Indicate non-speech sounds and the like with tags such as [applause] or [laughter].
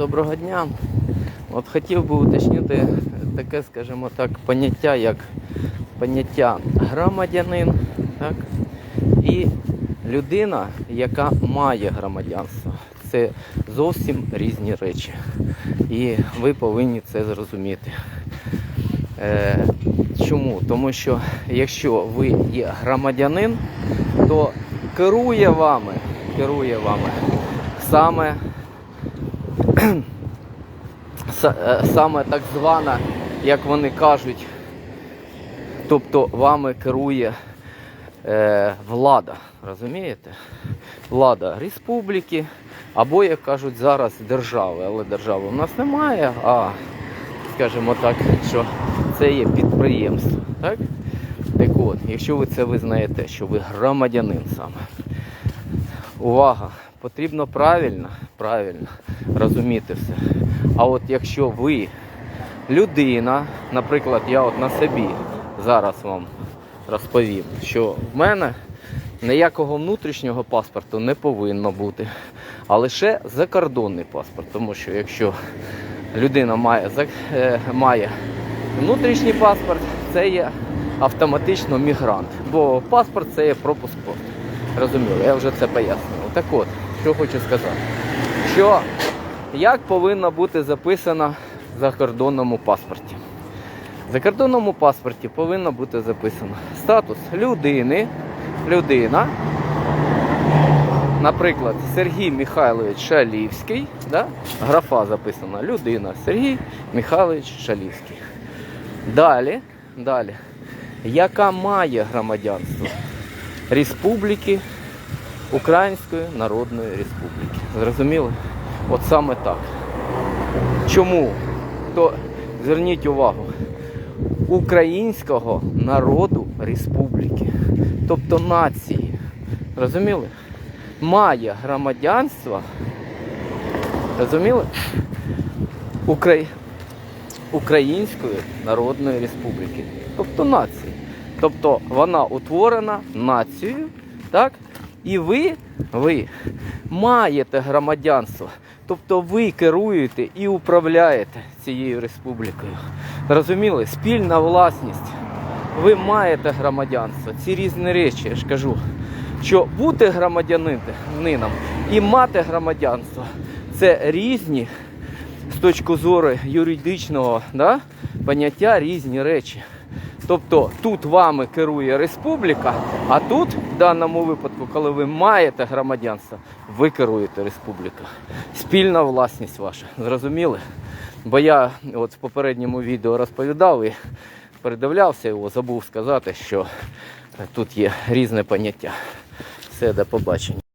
Доброго дня. От хотів би уточнити таке, скажімо так, поняття, як поняття громадянин, так? і людина, яка має громадянство. Це зовсім різні речі. І ви повинні це зрозуміти. Е, чому? Тому що якщо ви є громадянин, то керує вами, керує вами саме Са- [clears throat] саме так звана, як вони кажуть, тобто вами керує е, влада. Розумієте? Влада республіки, або, як кажуть зараз, держави. Але держави у нас немає, а скажімо так, що це є підприємство. Так? Так от, якщо ви це визнаєте, що ви громадянин саме, увага, потрібно правильно, правильно розуміти все. А от якщо ви людина, наприклад, я от на собі зараз вам розповім, що в мене ніякого внутрішнього паспорту не повинно бути, а лише закордонний паспорт. Тому що якщо людина має, е, має внутрішній паспорт, це є автоматично мігрант. Бо паспорт це є пропуск. Розуміло, я вже це пояснював. Так от, що хочу сказати, що як повинно бути записано в закордонному паспорті. В закордонному паспорті повинно бути записано статус людини, людина, наприклад, Сергій Михайлович Шалівський, да? графа записана людина Сергій Михайлович Шалівський. Далі, далі, яка має громадянство Республіки Української Народної Республіки. Зрозуміли? От саме так. Чому? То зверніть увагу, українського народу республіки, тобто нації. Розуміли? Має громадянство. Розуміли? Украї... Української Народної Республіки, тобто нації. Тобто вона утворена нацією, так? І ви, ви маєте громадянство. Тобто ви керуєте і управляєте цією республікою. Розуміли? Спільна власність. Ви маєте громадянство. Ці різні речі, я ж кажу. Що бути громадянином і мати громадянство це різні з точки зору юридичного да, поняття різні речі. Тобто тут вами керує республіка, а тут, в даному випадку, коли ви маєте громадянство, ви керуєте республікою. Спільна власність ваша. Зрозуміли? Бо я от в попередньому відео розповідав і передивлявся його, забув сказати, що тут є різне поняття. Все, до побачення.